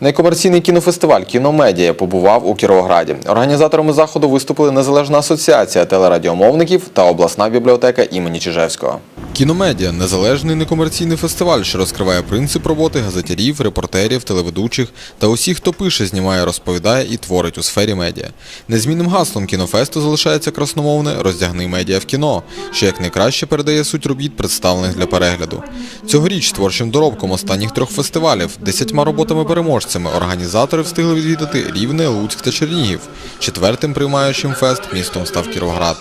Некомерційний кінофестиваль Кіномедія побував у Кіровограді. Організаторами заходу виступили Незалежна асоціація телерадіомовників та обласна бібліотека імені Чижевського. Кіномедія незалежний некомерційний фестиваль, що розкриває принцип роботи газетярів, репортерів, телеведучих та усіх, хто пише, знімає, розповідає і творить у сфері медіа. Незмінним гаслом кінофесту залишається красномовне роздягни медіа в кіно, що як найкраще передає суть робіт, представлених для перегляду. Цьогоріч творчим доробком останніх трьох фестивалів, десятьма роботами переможцями, організатори встигли відвідати Рівне, Луцьк та Чернігів. Четвертим приймаючим фест містом став Кіровоград.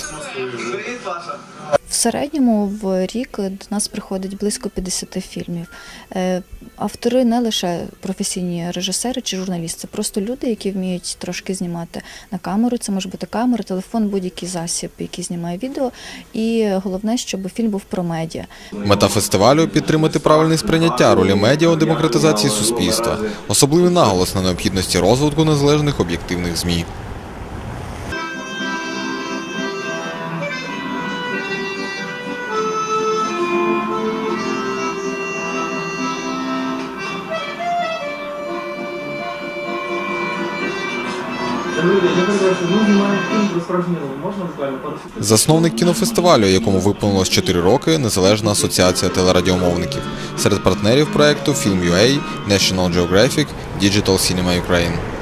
Середньому в рік до нас приходить близько 50 фільмів. Е, Автори не лише професійні режисери чи журналісти, це просто люди, які вміють трошки знімати на камеру. Це може бути камера, телефон, будь-який засіб, який знімає відео. І головне, щоб фільм був про медіа. Мета фестивалю підтримати правильне сприйняття ролі медіа у демократизації суспільства, особливий наголос на необхідності розвитку незалежних об'єктивних змі. Засновник кінофестивалю, якому виповнилось 4 роки, Незалежна асоціація телерадіомовників. Серед партнерів проекту Film.ua, National Geographic, Digital Cinema Ukraine.